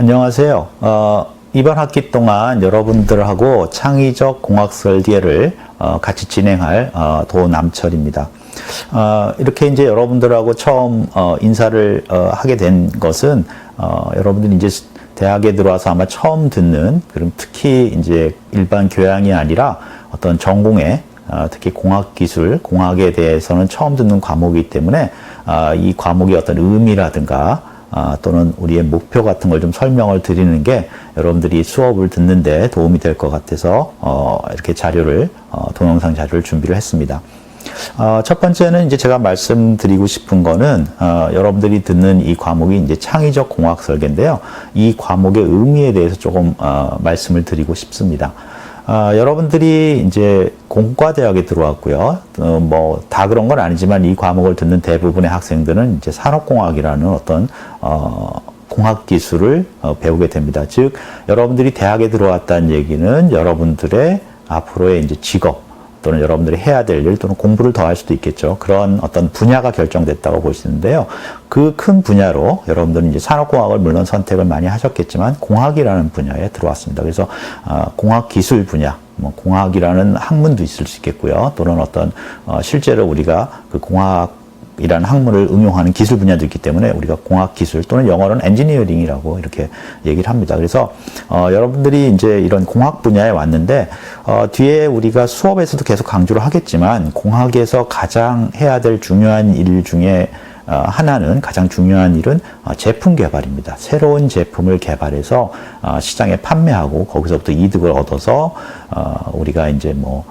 안녕하세요. 어, 이번 학기 동안 여러분들하고 창의적 공학 설계를 어, 같이 진행할 어, 도남철입니다. 어, 이렇게 이제 여러분들하고 처음 어, 인사를 어, 하게 된 것은 어, 여러분들이 이제 대학에 들어와서 아마 처음 듣는 그럼 특히 이제 일반 교양이 아니라 어떤 전공에 어, 특히 공학 기술, 공학에 대해서는 처음 듣는 과목이기 때문에 아, 이 과목의 어떤 의미라든가 아, 또는 우리의 목표 같은 걸 좀 설명을 드리는 게 여러분들이 수업을 듣는데 도움이 될 것 같아서 어, 이렇게 자료를 어, 동영상 자료를 준비를 했습니다. 어, 첫 번째는 이제 제가 말씀드리고 싶은 거는 어, 여러분들이 듣는 이 과목이 이제 창의적 공학 설계인데요. 이 과목의 의미에 대해서 조금 어, 말씀을 드리고 싶습니다. 아, 여러분들이 이제 공과대학에 들어왔고요. 어, 뭐, 다 그런 건 아니지만 이 과목을 듣는 대부분의 학생들은 이제 산업공학이라는 어떤, 어, 공학 기술을 어, 배우게 됩니다. 즉, 여러분들이 대학에 들어왔다는 얘기는 여러분들의 앞으로의 이제 직업, 또는 여러분들이 해야 될 일 또는 공부를 더 할 수도 있겠죠. 그런 어떤 분야가 결정됐다고 보시는데요. 그 큰 분야로 여러분들은 이제 산업공학을 물론 선택을 많이 하셨겠지만 공학이라는 분야에 들어왔습니다. 그래서 아, 공학 기술 분야, 뭐 공학이라는 학문도 있을 수 있겠고요. 또는 어떤 어, 실제로 우리가 그 공학 이라는 학문을 응용하는 기술 분야도 있기 때문에 우리가 공학 기술 또는 영어로는 엔지니어링이라고 이렇게 얘기를 합니다. 그래서 어, 여러분들이 이제 이런 공학 분야에 왔는데 어, 뒤에 우리가 수업에서도 계속 강조를 하겠지만 공학에서 가장 해야 될 중요한 일 중에 어, 하나는 가장 중요한 일은 어, 제품 개발입니다. 새로운 제품을 개발해서 어, 시장에 판매하고 거기서부터 이득을 얻어서 어, 우리가 이제 뭐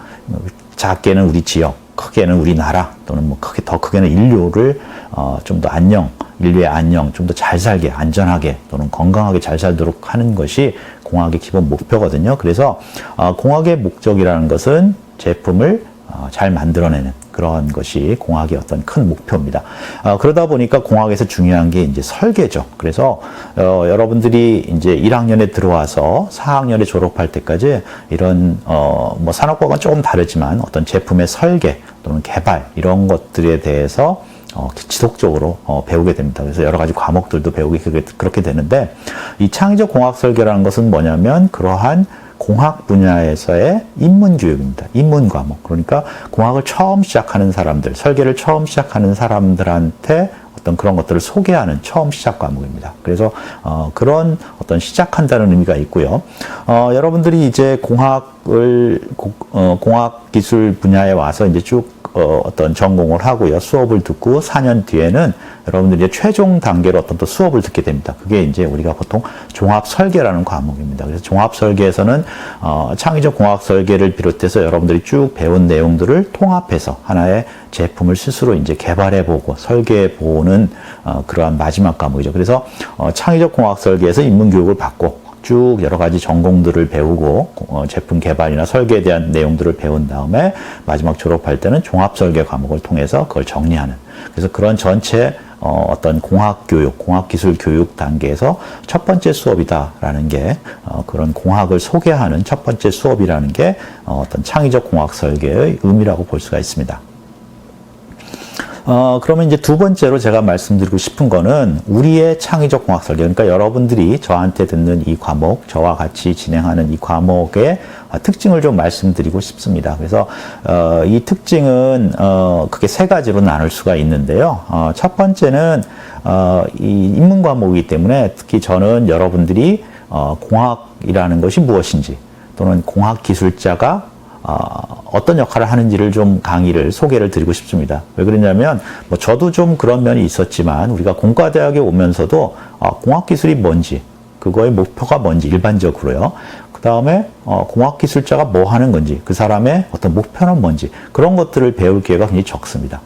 작게는 우리 지역, 크게는 우리나라 또는 뭐 크게 더 크게는 인류를 어, 좀 더 안녕, 인류의 안녕, 좀 더 잘 살게, 안전하게 또는 건강하게 잘 살도록 하는 것이 공학의 기본 목표거든요. 그래서 어, 공학의 목적이라는 것은 제품을 어, 잘 만들어내는 그런 것이 공학의 어떤 큰 목표입니다. 어, 그러다 보니까 공학에서 중요한 게 이제 설계죠. 그래서 어, 여러분들이 이제 1학년에 들어와서 4학년에 졸업할 때까지 이런 어, 뭐 산업과는 조금 다르지만 어떤 제품의 설계 또는 개발 이런 것들에 대해서 어, 지속적으로 어, 배우게 됩니다. 그래서 여러 가지 과목들도 배우게 그렇게 되는데 이 창의적 공학 설계라는 것은 뭐냐면 그러한 공학 분야에서의 인문 교육입니다. 인문 과목. 그러니까 공학을 처음 시작하는 사람들, 설계를 처음 시작하는 사람들한테 어떤 그런 것들을 소개하는 처음 시작 과목입니다. 그래서 어, 그런 어떤 시작한다는 의미가 있고요. 어, 여러분들이 이제 공학을 고, 어, 공학 기술 분야에 와서 이제 쭉 어, 어떤 전공을 하고요. 수업을 듣고 4년 뒤에는 여러분들이 이제 최종 단계로 어떤 또 수업을 듣게 됩니다. 그게 이제 우리가 보통 종합 설계라는 과목입니다. 그래서 종합 설계에서는 어, 창의적 공학 설계를 비롯해서 여러분들이 쭉 배운 내용들을 통합해서 하나의 제품을 스스로 이제 개발해 보고 설계해 보는 어, 그러한 마지막 과목이죠. 그래서 어, 창의적 공학 설계에서 인문 교육을 받고 쭉 여러 가지 전공들을 배우고 어, 제품 개발이나 설계에 대한 내용들을 배운 다음에 마지막 졸업할 때는 종합 설계 과목을 통해서 그걸 정리하는 그래서 그런 전체 어, 어떤 공학 교육, 공학 기술 교육 단계에서 첫 번째 수업이다라는 게 어, 그런 공학을 소개하는 첫 번째 수업이라는 게 어, 어떤 창의적 공학 설계의 의미라고 볼 수가 있습니다. 어, 그러면 이제 두 번째로 제가 말씀드리고 싶은 거는 우리의 창의적 공학 설계. 그러니까 여러분들이 저한테 듣는 이 과목, 저와 같이 진행하는 이 과목의 특징을 좀 말씀드리고 싶습니다. 그래서, 어, 이 특징은, 어, 크게 세 가지로 나눌 수가 있는데요. 어, 첫 번째는, 어, 이 인문 과목이기 때문에 특히 저는 여러분들이, 어, 공학이라는 것이 무엇인지 또는 공학 기술자가 어, 어떤 역할을 하는지를 좀 강의를 소개를 드리고 싶습니다. 왜 그러냐면 뭐 저도 좀 그런 면이 있었지만 우리가 공과대학에 오면서도 어, 공학기술이 뭔지 그거의 목표가 뭔지 일반적으로요. 그 다음에 어, 공학기술자가 뭐 하는 건지 그 사람의 어떤 목표는 뭔지 그런 것들을 배울 기회가 굉장히 적습니다.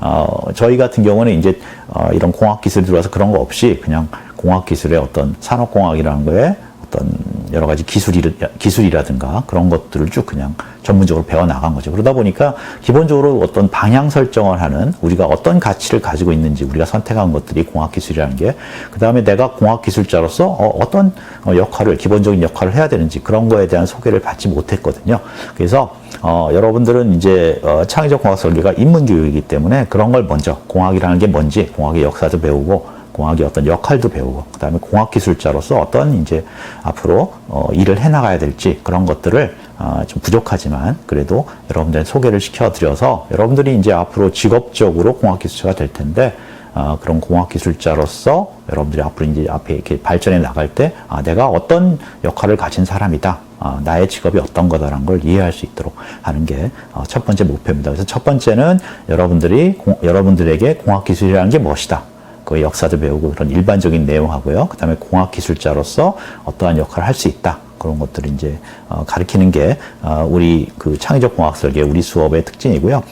어, 저희 같은 경우는 이제 어, 이런 공학 기술 들어와서 그런 거 없이 그냥 공학 기술의 어떤 산업 공학이라는 거에 어떤 여러 가지 기술이, 기술이라든가 그런 것들을 쭉 그냥 전문적으로 배워 나간 거죠. 그러다 보니까 기본적으로 어떤 방향 설정을 하는 우리가 어떤 가치를 가지고 있는지 우리가 선택한 것들이 공학기술이라는 게, 그 다음에 내가 공학기술자로서 어, 떤 역할을, 기본적인 역할을 해야 되는지 그런 거에 대한 소개를 받지 못했거든요. 그래서 어, 여러분들은 이제 어, 창의적 공학 설계가 인문교육이기 때문에 그런 걸 먼저 공학이라는 게 뭔지 공학의 역사도 배우고 공학의 어떤 역할도 배우고 그다음에 공학 기술자로서 어떤 이제 앞으로 어, 일을 해 나가야 될지 그런 것들을 어, 좀 부족하지만 그래도 여러분들 소개를 시켜 드려서 여러분들이 이제 앞으로 직업적으로 공학 기술자가 될 텐데 어, 그런 공학 기술자로서 여러분들이 앞으로 이제 앞에 이렇게 발전해 나갈 때 아, 내가 어떤 역할을 가진 사람이다. 아, 나의 직업이 어떤 거다라는 걸 이해할 수 있도록 하는 게 첫 번째 목표입니다. 그래서 첫 번째는 여러분들이 공, 여러분들에게 공학 기술이라는 게 무엇이다. 그 역사도 배우고 그런 일반적인 내용하고요. 그 다음에 공학 기술자로서 어떠한 역할을 할 수 있다. 그런 것들을 이제 어, 가르치는 게 어, 우리 그 창의적 공학 설계 우리 수업의 특징이고요.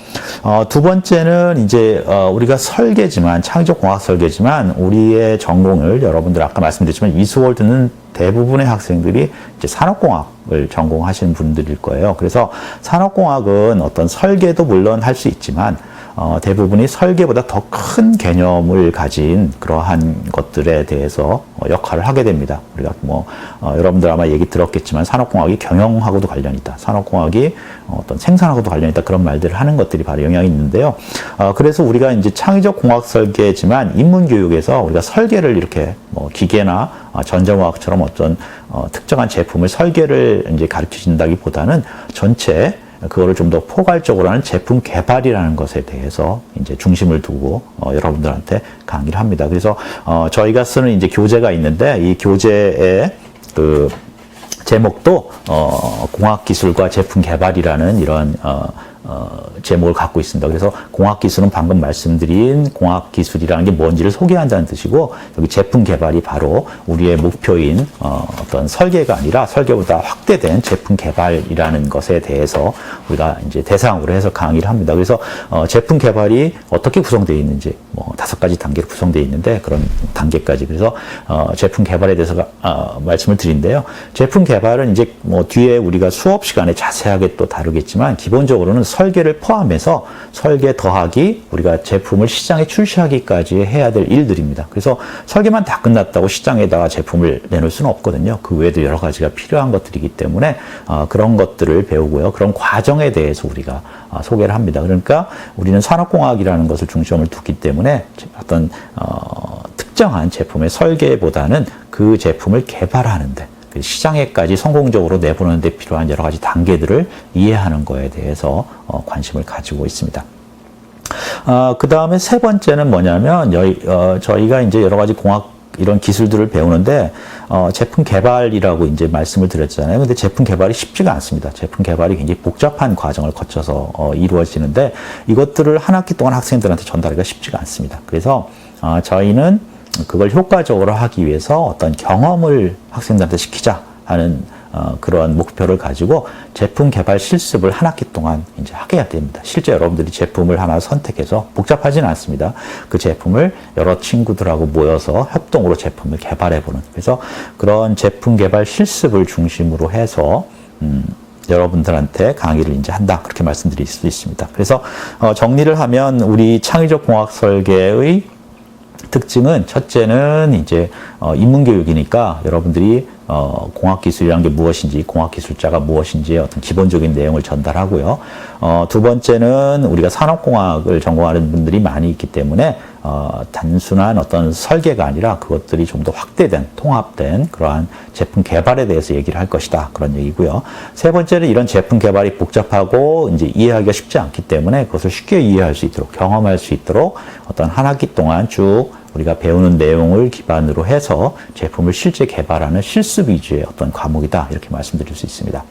어, 두 번째는 이제 어, 우리가 설계지만 창의적 공학 설계지만 우리의 전공을 여러분들 아까 말씀드렸지만 이수월 듣는 대부분의 학생들이 이제 산업공학을 전공하시는 분들일 거예요. 그래서 산업공학은 어떤 설계도 물론 할 수 있지만 어, 대부분이 설계보다 더 큰 개념을 가진 그러한 것들에 대해서 어, 역할을 하게 됩니다. 우리가 뭐 어, 여러분들 아마 얘기 들었겠지만 산업공학이 경영하고도 관련이 있다. 산업공학이 어떤 생산하고도 관련이 있다. 그런 말들을 하는 것들이 바로 영향이 있는데요. 어, 그래서 우리가 이제 창의적 공학 설계지만 인문 교육에서 우리가 설계를 이렇게 뭐 기계나 어, 전자공학처럼 어떤 어, 특정한 제품을 설계를 이제 가르쳐 준다기보다는 전체 그거를 좀 더 포괄적으로 하는 제품 개발이라는 것에 대해서 이제 중심을 두고 어, 여러분들한테 강의를 합니다. 그래서 어, 저희가 쓰는 이제 교재가 있는데 이 교재에 그 제목도 어, 공학 기술과 제품 개발이라는 이런 어, 어, 제목을 갖고 있습니다. 그래서 공학 기술은 방금 말씀드린 공학 기술이라는 게 뭔지를 소개한다는 뜻이고 여기 제품 개발이 바로 우리의 목표인 어, 어떤 설계가 아니라 설계보다 확대된 제품 개발이라는 것에 대해서 우리가 이제 대상으로 해서 강의를 합니다. 그래서 어, 제품 개발이 어떻게 구성되어 있는지 뭐 다섯 가지 단계로 구성되어 있는데 그런 단계까지 그래서 어, 제품 개발에 대해서 어, 말씀을 드린데요. 제품 개발은 이제 뭐 뒤에 우리가 수업 시간에 자세하게 또 다루겠지만 기본적으로는 설계를 포함해서 설계 더하기 우리가 제품을 시장에 출시하기까지 해야 될 일들입니다. 그래서 설계만 다 끝났다고 시장에다가 제품을 내놓을 수는 없거든요. 그 외에도 여러 가지가 필요한 것들이기 때문에 어, 그런 것들을 배우고요. 그런 과정에 대해서 우리가 어, 소개를 합니다. 그러니까 우리는 산업공학이라는 것을 중점을 두기 때문에 어떤 어, 특정한 제품의 설계보다는 그 제품을 개발하는데 그 시장에까지 성공적으로 내보내는 데 필요한 여러 가지 단계들을 이해하는 거에 대해서 어, 관심을 가지고 있습니다. 어, 그 다음에 세 번째는 뭐냐면 여기, 어, 저희가 이제 여러 가지 공학 이런 기술들을 배우는데 어, 제품 개발이라고 이제 말씀을 드렸잖아요. 근데 제품 개발이 쉽지가 않습니다. 제품 개발이 굉장히 복잡한 과정을 거쳐서 어, 이루어지는데 이것들을 한 학기 동안 학생들한테 전달하기가 쉽지가 않습니다. 그래서 어, 저희는 그걸 효과적으로 하기 위해서 어떤 경험을 학생들한테 시키자 하는 어, 그러한 목표를 가지고 제품 개발 실습을 한 학기 동안 이제 하게 됩니다. 실제 여러분들이 제품을 하나 선택해서 복잡하지는 않습니다. 그 제품을 여러 친구들하고 모여서 협동으로 제품을 개발해보는. 그래서 그런 제품 개발 실습을 중심으로 해서, 음, 여러분들한테 강의를 이제 한다. 그렇게 말씀드릴 수 있습니다. 그래서, 어, 정리를 하면 우리 창의적 공학 설계의 특징은 첫째는 이제 어, 인문교육이니까 여러분들이 어, 공학기술이라는 게 무엇인지, 공학기술자가 무엇인지 어떤 기본적인 내용을 전달하고요. 어, 두 번째는 우리가 산업공학을 전공하는 분들이 많이 있기 때문에 어, 단순한 어떤 설계가 아니라 그것들이 좀 더 확대된, 통합된 그러한 제품 개발에 대해서 얘기를 할 것이다. 그런 얘기고요. 세 번째는 이런 제품 개발이 복잡하고 이제 이해하기가 쉽지 않기 때문에 그것을 쉽게 이해할 수 있도록, 경험할 수 있도록 어떤 한 학기 동안 쭉 우리가 배우는 내용을 기반으로 해서 제품을 실제 개발하는 실습 위주의 어떤 과목이다. 이렇게 말씀드릴 수 있습니다.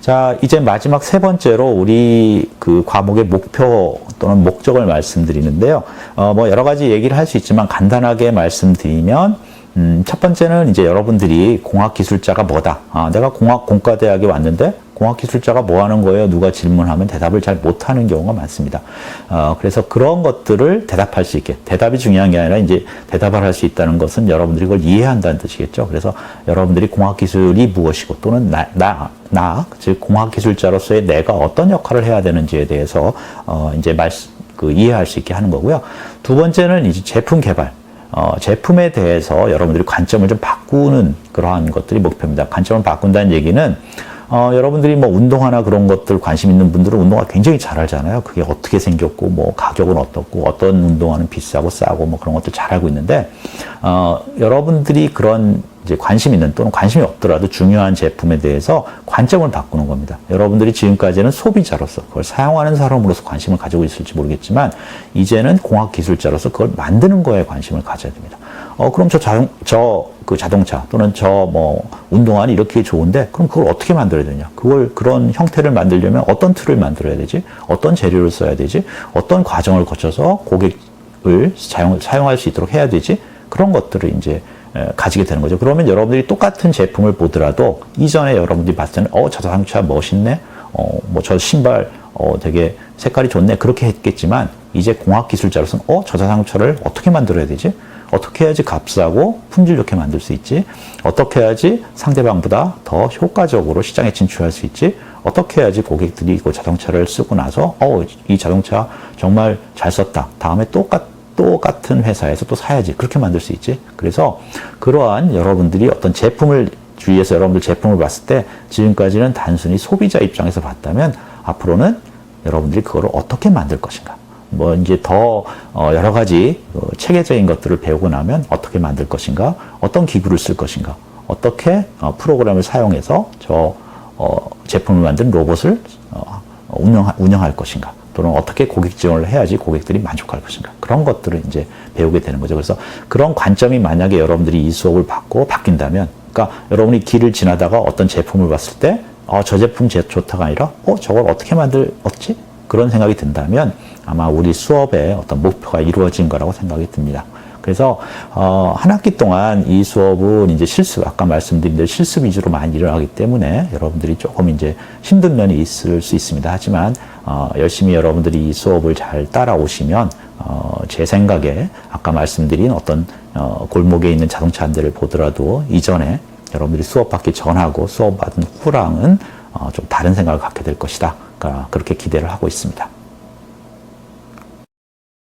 자, 이제 마지막 세 번째로 우리 그 과목의 목표 또는 목적을 말씀드리는데요. 어, 뭐 여러 가지 얘기를 할 수 있지만 간단하게 말씀드리면 음, 첫 번째는 이제 여러분들이 공학 기술자가 뭐다. 아, 내가 공학 공과대학에 왔는데 공학 기술자가 뭐 하는 거예요? 누가 질문하면 대답을 잘 못하는 경우가 많습니다. 어, 그래서 그런 것들을 대답할 수 있게 대답이 중요한 게 아니라 이제 대답을 할 수 있다는 것은 여러분들이 그걸 이해한다는 뜻이겠죠. 그래서 여러분들이 공학 기술이 무엇이고 또는 나, 나, 나, 즉 공학 기술자로서의 내가 어떤 역할을 해야 되는지에 대해서 어, 이제 말, 그 이해할 수 있게 하는 거고요. 두 번째는 이제 제품 개발. 어, 제품에 대해서 여러분들이 관점을 좀 바꾸는 그러한 것들이 목표입니다. 관점을 바꾼다는 얘기는 어, 여러분들이 뭐 운동화나 그런 것들 관심 있는 분들은 운동화 굉장히 잘 알잖아요. 그게 어떻게 생겼고, 뭐 가격은 어떻고, 어떤 운동화는 비싸고 싸고, 뭐 그런 것들 잘 알고 있는데, 어, 여러분들이 그런 이제 관심 있는 또는 관심이 없더라도 중요한 제품에 대해서 관점을 바꾸는 겁니다. 여러분들이 지금까지는 소비자로서 그걸 사용하는 사람으로서 관심을 가지고 있을지 모르겠지만 이제는 공학 기술자로서 그걸 만드는 거에 관심을 가져야 됩니다. 어 그럼 저 자동 저그 자동차 또는 저 뭐 운동화는 이렇게 좋은데 그럼 그걸 어떻게 만들어야 되냐? 그걸 그런 형태를 만들려면 어떤 틀을 만들어야 되지? 어떤 재료를 써야 되지? 어떤 과정을 거쳐서 고객을 사용 사용할 수 있도록 해야 되지? 그런 것들을 이제 에, 가지게 되는 거죠. 그러면 여러분들이 똑같은 제품을 보더라도 이전에 여러분들이 봤을 때는 어, 저 자동차 멋있네. 어, 뭐 저 신발 어, 되게 색깔이 좋네. 그렇게 했겠지만 이제 공학 기술자로서는 어, 저 자동차를 어떻게 만들어야 되지? 어떻게 해야지 값싸고 품질 좋게 만들 수 있지? 어떻게 해야지 상대방보다 더 효과적으로 시장에 진출할 수 있지? 어떻게 해야지 고객들이 그 자동차를 쓰고 나서 어, 이 자동차 정말 잘 썼다. 다음에 똑같 똑같은 회사에서 또 사야지. 그렇게 만들 수 있지. 그래서 그러한 여러분들이 어떤 제품을 주위에서 여러분들 제품을 봤을 때 지금까지는 단순히 소비자 입장에서 봤다면 앞으로는 여러분들이 그거를 어떻게 만들 것인가. 뭐 이제 더 어, 여러 가지 어, 체계적인 것들을 배우고 나면 어떻게 만들 것인가, 어떤 기구를 쓸 것인가, 어떻게 어, 프로그램을 사용해서 저 어, 제품을 만든 로봇을 어, 운영 운영할 것인가. 또는 어떻게 고객 지원을 해야지 고객들이 만족할 것인가 그런 것들을 이제 배우게 되는 거죠. 그래서 그런 관점이 만약에 여러분들이 이 수업을 받고 바뀐다면, 그러니까 여러분이 길을 지나다가 어떤 제품을 봤을 때, 어, 저 제품 제 좋다가 아니라, 어, 저걸 어떻게 만들었지? 그런 생각이 든다면 아마 우리 수업의 어떤 목표가 이루어진 거라고 생각이 듭니다. 그래서 어, 한 학기 동안 이 수업은 이제 실습 아까 말씀드린 대로 실습 위주로 많이 일어나기 때문에 여러분들이 조금 이제 힘든 면이 있을 수 있습니다. 하지만 어, 열심히 여러분들이 이 수업을 잘 따라오시면 어, 제 생각에 아까 말씀드린 어떤 어, 골목에 있는 자동차 한 대를 보더라도 이전에 여러분들이 수업 받기 전하고 수업 받은 후랑은 어, 좀 다른 생각을 갖게 될 것이다. 그러니까 그렇게 기대를 하고 있습니다.